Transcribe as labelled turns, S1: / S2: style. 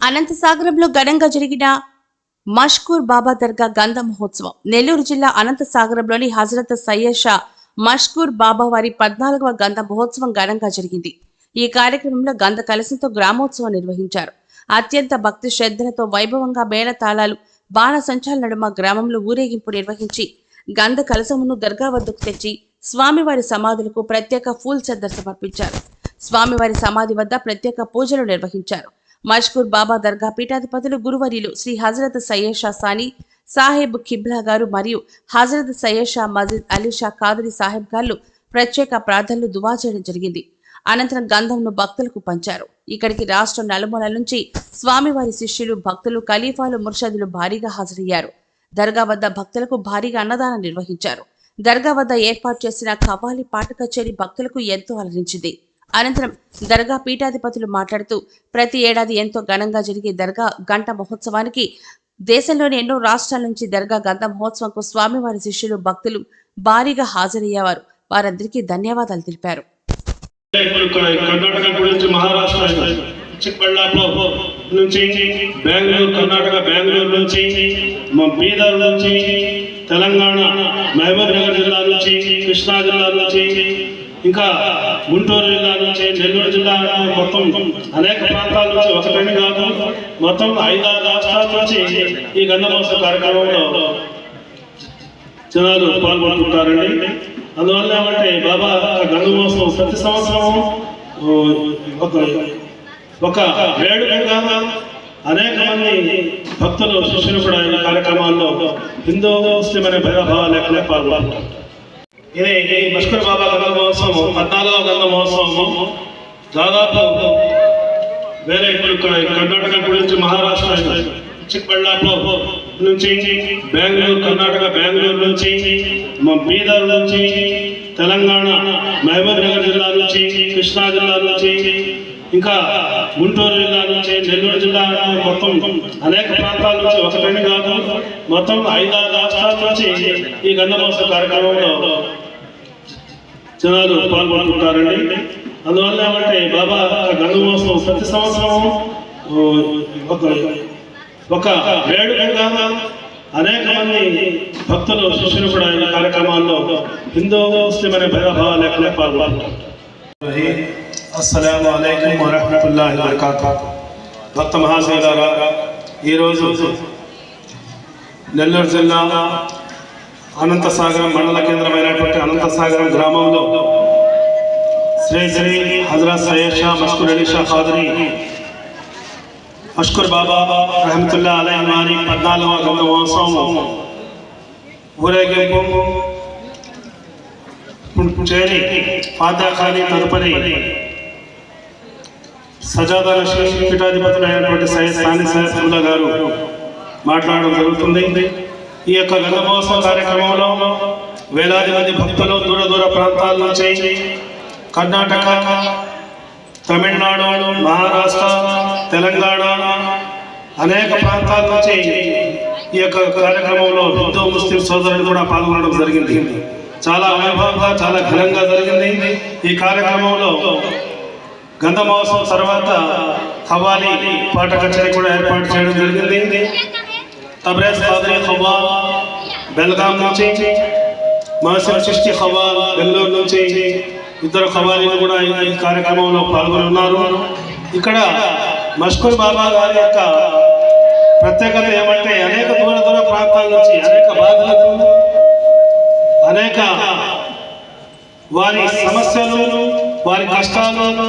S1: అనంతసాగరంలో ఘనంగా జరిగిన మష్కూర్ బాబా దర్గా గంధ మహోత్సవం. నెల్లూరు జిల్లా అనంతసాగరంలోని హజరత్ సయ్యద్ షా మష్కూర్ బాబా వారి పద్నాలుగవ గంధ మహోత్సవం ఘనంగా జరిగింది. ఈ కార్యక్రమంలో గంధ కలసంతో గ్రామోత్సవం నిర్వహించారు. అత్యంత భక్తి శ్రద్ధలతో వైభవంగా మేళతాళాలు బాణసంచాల నడుమ గ్రామంలో ఊరేగింపు నిర్వహించి గంధ కలసమును దర్గా వద్దకు తెచ్చి స్వామివారి సమాధులకు ప్రత్యేక ఫూల్ చెద్దర్ సమర్పించారు. స్వామివారి సమాధి వద్ద ప్రత్యేక పూజలు నిర్వహించారు. మష్కూర్ బాబా దర్గా పీఠాధిపతులు గురువర్యులు శ్రీ హజరత్ సయ్యేషా సానీ సాని సాహెబ్ కిబ్లా గారు మరియు హజరత్ సయ్యద్ మజీద్ అలీ షా కాదరి సాహెబ్ గారు ప్రత్యేక ప్రార్థనలు దువా చేయడం జరిగింది. అనంతరం గంధంను భక్తులకు పంచారు. ఇక్కడికి రాష్ట్రం నలుమూలల నుంచి స్వామివారి శిష్యులు భక్తులు ఖలీఫాలు ముర్షదులు భారీగా హాజరయ్యారు. దర్గా వద్ద భక్తులకు భారీగా అన్నదానం నిర్వహించారు. దర్గా వద్ద ఏర్పాటు చేసిన కవ్వాలి పాట కచేరీ భక్తులకు ఎంతో అలరించింది. అనంతరం దర్గా పీఠాధిపతులు మాట్లాడుతూ ప్రతి ఏడాది ఎంతో ఘనంగా జరిగే దర్గా గంట మహోత్సవానికి దేశంలోని ఎన్నో రాష్ట్రాల నుంచి దర్గా గంధ మహోత్సవంకు స్వామివారి శిష్యులు భక్తులు భారీగా హాజరయ్యేవారు. వారందరికీ ధన్యవాదాలు తెలిపారు.
S2: కర్ణాటక గురించి మహారాష్ట్ర చిక్కబళ్ళాపురం నుంచి బెంగళూరు కర్ణాటక బెంగళూరు నుంచి బీదర్ నుంచి తెలంగాణ మహబూబ్ నగర్ జిల్లా నుంచి కృష్ణా జిల్లా నుంచి ఇంకా గుంటూరు జిల్లా నుంచి నెల్లూరు జిల్లా మొత్తం అనేక ప్రాంతాల నుంచి ఒకటని రెండు కాదు మొత్తం ఐదారు రాష్ట్రాల నుంచి ఈ గంధమోత్సవ కార్యక్రమంలో జనాలు పాల్గొంటుంటారండి. అందువల్ల ఏమంటే బాబా గంధమోత్సవం ప్రతి సంవత్సరం ఒక ఒక వేడుకగా అనేక మంది భక్తులు శిష్యులు కూడా ఈ కార్యక్రమాల్లో హిందూ ముస్లిం అనే భేదభావాలు లేకుండా పాల్గొంటారు. ఇది ఈ బాబా గంధ మహోత్సవం పద్నాలుగవ గంధ మహోత్సవము దాదాపు వేరే కర్ణాటక గురించి మహారాష్ట్ర చిక్కబళ్ళాపురం నుంచి బెంగళూరు కర్ణాటక బెంగళూరు నుంచి బీదర్ నుంచి తెలంగాణ మహబూబ్ నగర్ జిల్లా నుంచి కృష్ణా జిల్లా నుంచి ఇంకా గుంటూరు జిల్లా నుంచి నెల్లూరు జిల్లా మొత్తం అనేక ప్రాంతాల నుంచి ఒక కాదు మొత్తం ఐదారు రాష్ట్రాల నుంచి ఈ గంధమోత్సవ కార్యక్రమంలో జనాలు పాల్గొంటుంటారండి. అందువల్ల ఏమంటే బాబా గణమోత్సవం ప్రతి సంవత్సరం ఒక ఒక వేడుకగా అనేక మంది భక్తులు శిష్యులు కూడా ఈ కార్యక్రమాల్లో హిందూ ముస్లిం అనే భేదభావాలు లేకుండా పాల్గొంటారు. అస్సలం అయికం వరహమతుల్లాహి వబర్కాతు. భక్త మహాశైలారా ఈరోజు నెల్లూరు జిల్లా అనంతసాగరం మండల కేంద్రమైనటువంటి అనంతసాగరం గ్రామంలో శ్రీ శ్రీ హజరత్ సయ్యద్ షా మష్కూర్ అలీ షా ఖాదరి మష్కూర్ బాబా రహమతుల్లా అలై వారి పద్నాలుగవ గంగ మహోత్సవం ఊరేగింపు చేరి పాదాఖాని తదుపరి సజాదాన పీఠాధిపతులైనటువంటి సయ్యద్ సాని సాహెబ్ గారు మాట్లాడడం జరుగుతుంది ఈ యొక్క గంగమహోత్సవ కార్యక్రమంలో వేలాది మంది భక్తులు దూర దూర ప్రాంతాల నుంచి కర్ణాటక తమిళనాడు మహారాష్ట్ర తెలంగాణ అనేక ప్రాంతాల నుంచి ఈ యొక్క కార్యక్రమంలో హిందూ ముస్లిం సోదరులు కూడా పాల్గొనడం జరిగింది. చాలా వైభవంగా చాలా ఘనంగా జరిగింది. ఈ కార్యక్రమంలో గంధ మహోత్సవం తర్వాత హవాలి పాట కచేరీ కూడా ఏర్పాటు చేయడం జరిగింది. తబ్రేజ్ ఖాదరీ ఖవ్వా బెల్గాం నుంచి మహసిన్ సృష్టి ఖవ్వా బెంగళూరు నుంచి ఇద్దరు హవాలీలు కూడా ఈ ఈ కార్యక్రమంలో పాల్గొని ఉన్నారు ఇక్కడ మష్కూర్ బాబా గారి యొక్క ప్రత్యేకత ఏమంటే అనేక దూర దూర ప్రాంతాల నుంచి అనేక బాధలకు అనేక వారి సమస్యలు వారి కష్టాలు